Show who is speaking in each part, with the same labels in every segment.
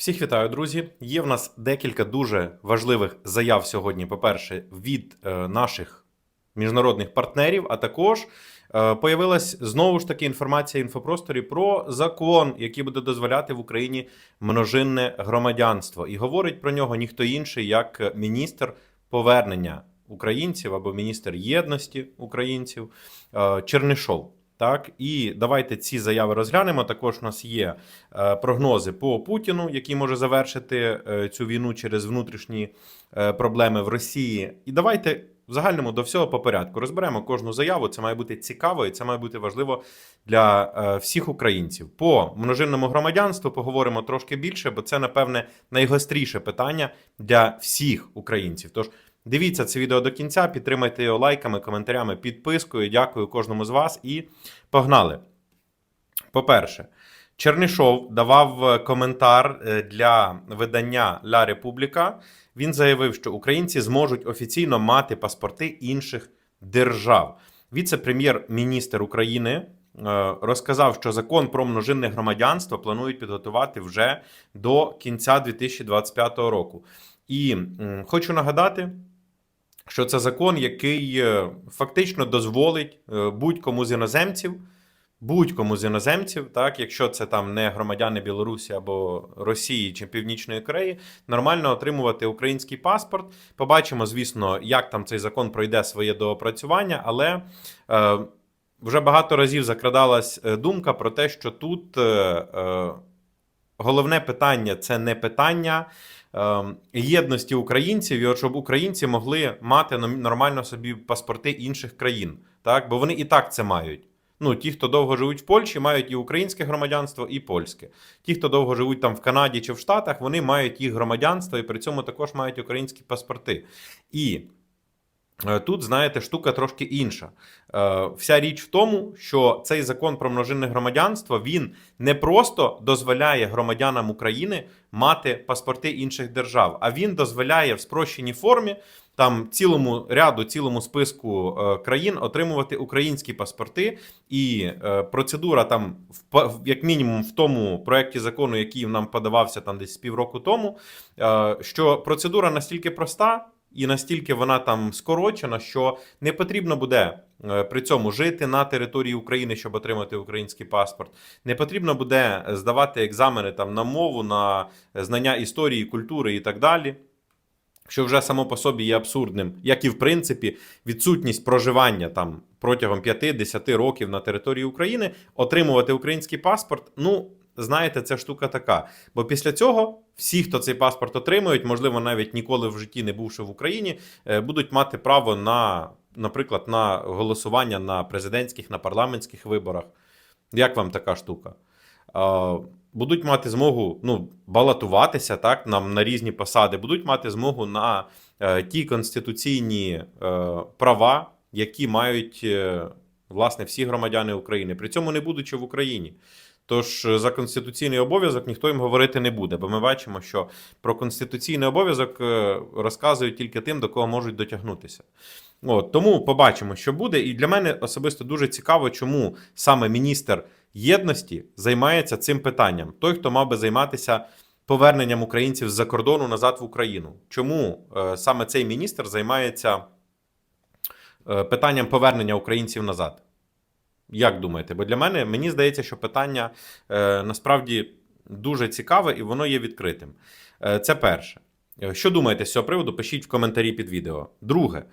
Speaker 1: Всіх вітаю, друзі. Є в нас декілька дуже важливих заяв сьогодні. По-перше, від е, наших міжнародних партнерів, а також е, появилась знову ж таки інформація інфопросторі про закон, який буде дозволяти в Україні множинне громадянство. І говорить про нього ніхто інший, як міністр повернення українців або міністр єдності українців е, Чернишов. Так, і давайте ці заяви розглянемо. Також у нас є е, прогнози по Путіну, який може завершити е, цю війну через внутрішні е, проблеми в Росії. І давайте в загальному до всього по порядку розберемо кожну заяву. Це має бути цікаво і це має бути важливо для всіх українців. По множинному громадянству поговоримо трошки більше, бо це, напевне, найгостріше питання для всіх українців. Тож Дивіться це відео до кінця, підтримайте його лайками, коментарями, підпискою. Дякую кожному з вас і погнали. По-перше, Чернишов давав е, коментар е, для видання Ля Републіка. Він заявив, що українці зможуть офіційно мати паспорти інших держав. Віце-прем'єр-міністр України е, розказав, що закон про множинне громадянство планують підготувати вже до кінця 2025 року. І хочу нагадати, що це закон, який е, фактично дозволить е, будь-кому з іноземців, будь-кому з іноземців, так, якщо це там не громадяни Білорусі або Росії чи Північної Кореї, нормально отримувати український паспорт. Побачимо, звісно, як там цей закон пройде своє доопрацювання, але е, вже багато разів закрадалась думка про те, що тут головне питання це не питання єдності українців, і щоб українці могли мати нормально собі паспорти інших країн, так бо вони і так це мають. Ну, ті, хто довго живуть в Польщі, мають і українське громадянство, і польське. Ті, хто довго живуть там в Канаді чи в Штатах, вони мають їх громадянство і при цьому також мають українські паспорти. І Тут, знаєте, штука трошки інша. Е, Вся річ в тому, що цей закон про множинне громадянство він не просто дозволяє громадянам України мати паспорти інших держав, а він дозволяє в спрощеній формі там цілому ряду, цілому списку е, країн отримувати українські паспорти. І е, процедура там, як мінімум, в тому проєкті закону, який нам подавався там десь півроку тому, е, що процедура настільки проста. І настільки вона там скорочена, що не потрібно буде е, при цьому жити на території України, щоб отримати український паспорт. Не потрібно буде здавати екзамени там на мову, на знання історії, культури і так далі. Що вже само по собі є абсурдним, як і в принципі відсутність проживання там протягом 5-10 років на території України, отримувати український паспорт. Ну, знаєте, це штука така. Бо після цього всі, хто цей паспорт отримують, можливо, навіть ніколи в житті не бувши в Україні, е, будуть мати право на, наприклад, на голосування на президентських, на парламентських виборах. Як вам така штука? Будуть мати змогу ну, балотуватися так, нам на різні посади, будуть мати змогу на е, ті конституційні е, права, які мають е, власне всі громадяни України, при цьому не будучи в Україні. Тож е, за конституційний обов'язок ніхто їм говорити не буде, бо ми бачимо, що про конституційний обов'язок е, розказують тільки тим, до кого можуть дотягнутися. От, тому побачимо, що буде. І для мене особисто дуже цікаво, чому саме міністр єдності займається цим питанням. Той, хто мав би займатися поверненням українців з-за кордону назад в Україну. Чому е, саме цей міністр займається питанням повернення українців назад? Як думаєте? Бо для мене мені здається, що питання е, насправді дуже цікаве і воно є відкритим. Е, це перше. Е, Що думаєте з цього приводу? Пишіть в коментарі під відео. Друге,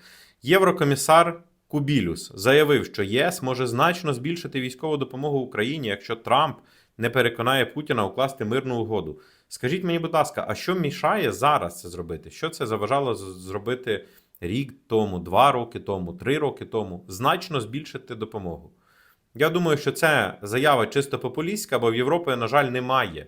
Speaker 1: єврокомісар Кубілюс заявив, що ЄС може значно збільшити військову допомогу Україні, якщо Трамп не переконає Путіна укласти мирну угоду. Скажіть мені, будь ласка, а що мішає зараз це зробити? Що це заважало зробити рік тому, два роки тому, три роки тому? Значно збільшити допомогу. Я думаю, що це заява чисто популістська, бо в Європі, на жаль, немає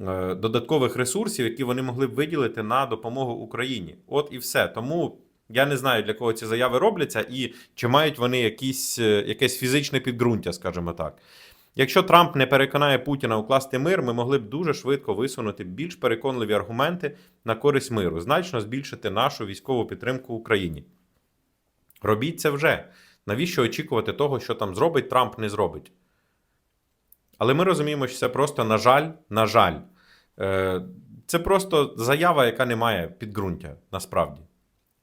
Speaker 1: е, додаткових ресурсів, які вони могли б виділити на допомогу Україні. От і все. Тому я не знаю, для кого ці заяви робляться, і чи мають вони якісь, е, якесь фізичне підґрунтя, скажімо так. Якщо Трамп не переконає Путіна укласти мир, ми могли б дуже швидко висунути більш переконливі аргументи на користь миру, значно збільшити нашу військову підтримку Україні. Робіть це вже. Навіщо очікувати того, що там зробить Трамп, не зробить? Але ми розуміємо, що це просто, на жаль, на жаль, е, це просто заява, яка не має підґрунтя насправді.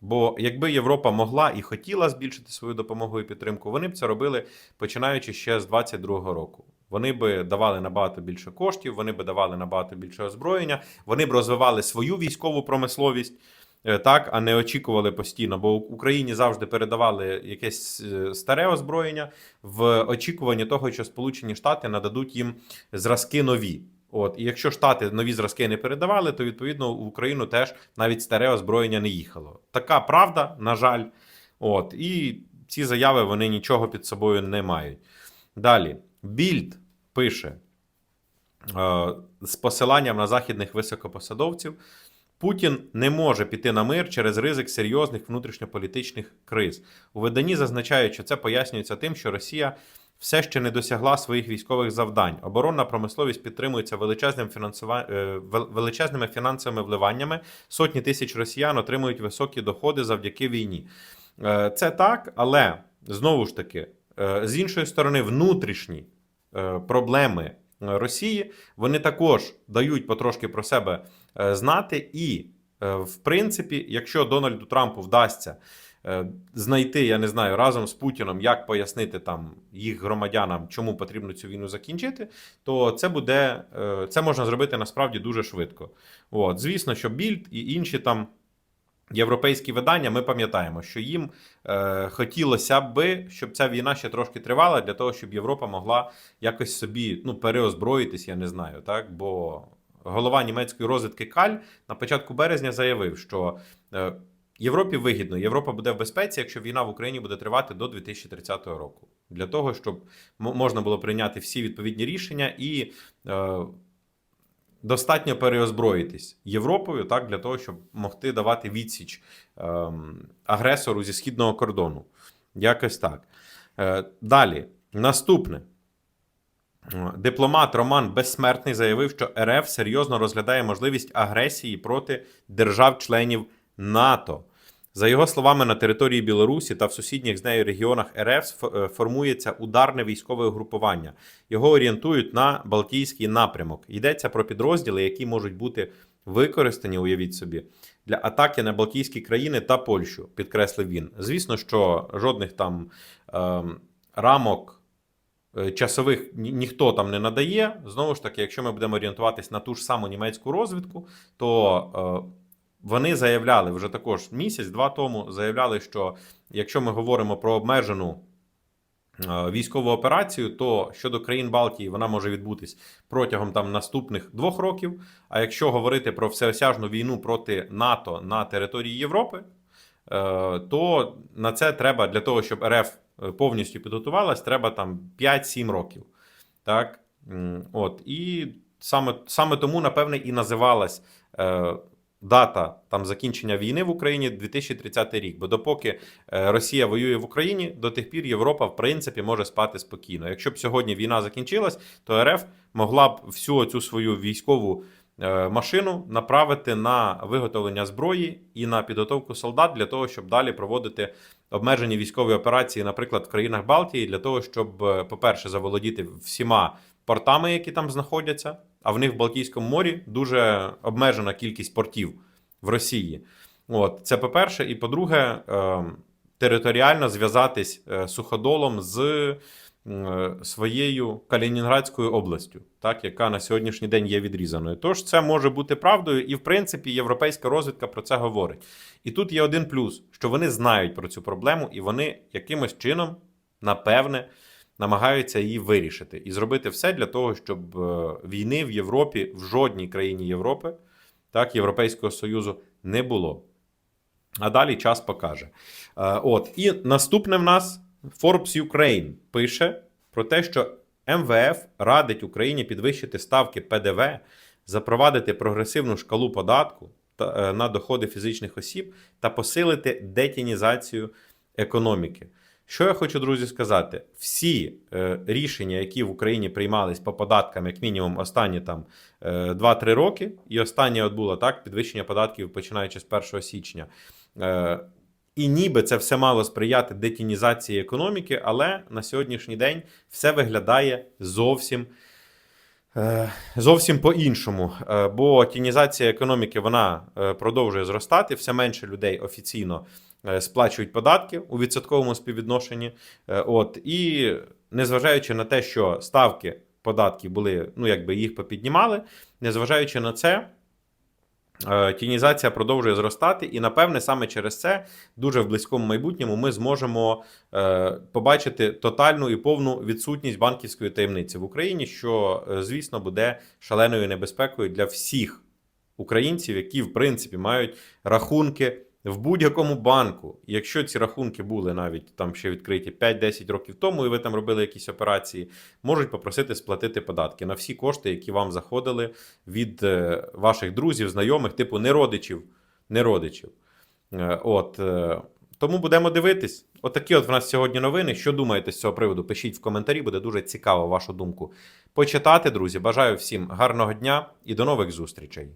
Speaker 1: Бо якби Європа могла і хотіла збільшити свою допомогу і підтримку, вони б це робили починаючи ще з 22-го року. Вони би давали набагато більше коштів, вони би давали набагато більше озброєння, вони б розвивали свою військову промисловість. е, Так, а не очікували постійно, бо Україні завжди передавали якесь е, старе озброєння в очікуванні того, що Сполучені Штати нададуть їм зразки нові. От, і якщо Штати нові зразки не передавали, то відповідно в Україну теж навіть старе озброєння не їхало. Така правда, на жаль. От, і ці заяви вони нічого під собою не мають. Далі, Більд пише е, з посиланням на західних високопосадовців. Путін не може піти на мир через ризик серйозних внутрішньополітичних криз. У виданні зазначають, що це пояснюється тим, що Росія все ще не досягла своїх військових завдань. Оборонна промисловість підтримується величезним фінансува... е, величезними фінансовими вливаннями. Сотні тисяч росіян отримують високі доходи завдяки війні. Е, Це так, але знову ж таки, е, з іншої сторони, внутрішні проблеми Росії вони також дають потрошки про себе знати. І, в принципі, якщо Дональду Трампу вдасться знайти, я не знаю, разом з Путіном, як пояснити там їх громадянам, чому потрібно цю війну закінчити, то це буде е, це можна зробити насправді дуже швидко. От, звісно, що Більд і інші там. Європейські видання, ми пам'ятаємо, що їм е, хотілося би, щоб ця війна ще трошки тривала, для того, щоб Європа могла якось собі ну, переозброїтись, я не знаю, так? Бо голова німецької розвідки Каль на початку березня заявив, що е, Європі вигідно, Європа буде в безпеці, якщо війна в Україні буде тривати до 2030 року, для того, щоб можна було прийняти всі відповідні рішення і. Е, достатньо переозброїтись Європою, так для того, щоб могти давати відсіч ем, агресору зі східного кордону. Якось так. Е, далі, наступне. Е, Дипломат Роман Безсмертний заявив, що РФ серйозно розглядає можливість агресії проти держав-членів НАТО. За його словами, на території Білорусі та в сусідніх з нею регіонах РФ е, формується ударне військове угрупування. Його орієнтують на Балтійський напрямок. Йдеться про підрозділи, які можуть бути використані, уявіть собі, для атаки на Балтійські країни та Польщу, підкреслив він. Звісно, що жодних там ем, рамок е, часових ні- ніхто там не надає. Знову ж таки, якщо ми будемо орієнтуватись на ту ж саму німецьку розвідку, то е, вони заявляли вже також місяць-два тому. Заявляли, що якщо ми говоримо про обмежену е, військову операцію, то щодо країн Балтії вона може відбутись протягом там наступних двох років. А якщо говорити про всеосяжну війну проти НАТО на території Європи, е, то на це треба для того, щоб РФ повністю підготувалась, треба там 5-7 років. Так? От. І саме, саме тому, напевне, і називалась е, дата там закінчення війни в Україні 2030 рік. Бо допоки е, Росія воює в Україні, до тих пір Європа, в принципі, може спати спокійно. Якщо б сьогодні війна закінчилась, то РФ могла б всю цю свою військову е, машину направити на виготовлення зброї і на підготовку солдат для того, щоб далі проводити обмежені військові операції, наприклад, в країнах Балтії, для того, щоб, е, по-перше, заволодіти всіма портами, які там знаходяться. А в них в Балтійському морі дуже обмежена кількість портів в Росії. От це по-перше, і по-друге, е, територіально зв'язатись е, суходолом з е, своєю Калінінградською областю, так яка на сьогоднішній день є відрізаною. Тож це може бути правдою, і в принципі європейська розвідка про це говорить. І тут є один плюс: що вони знають про цю проблему, і вони якимось чином, напевне, намагаються її вирішити і зробити все для того, щоб е, війни в Європі в жодній країні Європи, так, Європейського Союзу не було. А далі час покаже. Е, От, і наступне в нас Forbes Ukraine пише про те, що МВФ радить Україні підвищити ставки ПДВ, запровадити прогресивну шкалу податку е, на доходи фізичних осіб та посилити детінізацію економіки. Що я хочу, друзі, сказати: всі е, рішення, які в Україні приймались по податкам, як мінімум, останні там е, 2-3 роки, і останнє от було так підвищення податків починаючи з 1 січня. Е, і ніби це все мало сприяти детінізації економіки, але на сьогоднішній день все виглядає зовсім Зовсім по-іншому, Е, бо тінізація економіки вона е, продовжує зростати. Все менше людей офіційно е, сплачують податки у відсотковому співвідношенні. Е, От і незважаючи на те, що ставки податків були, ну якби їх попіднімали, незважаючи на це. Е, Тінізація продовжує зростати, і напевне саме через це дуже в близькому майбутньому ми зможемо е, побачити тотальну і повну відсутність банківської таємниці в Україні, що, е, звісно, буде шаленою небезпекою для всіх українців, які в принципі мають рахунки в будь-якому банку. Якщо ці рахунки були навіть там ще відкриті 5-10 років тому, і ви там робили якісь операції, можуть попросити сплатити податки на всі кошти, які вам заходили від е, ваших друзів, знайомих, типу не родичів, не родичів. Е, От. е, Тому будемо дивитись. Отакі от в нас сьогодні новини. Що думаєте з цього приводу? Пишіть в коментарі, буде дуже цікаво вашу думку почитати, друзі. Бажаю всім гарного дня і до нових зустрічей.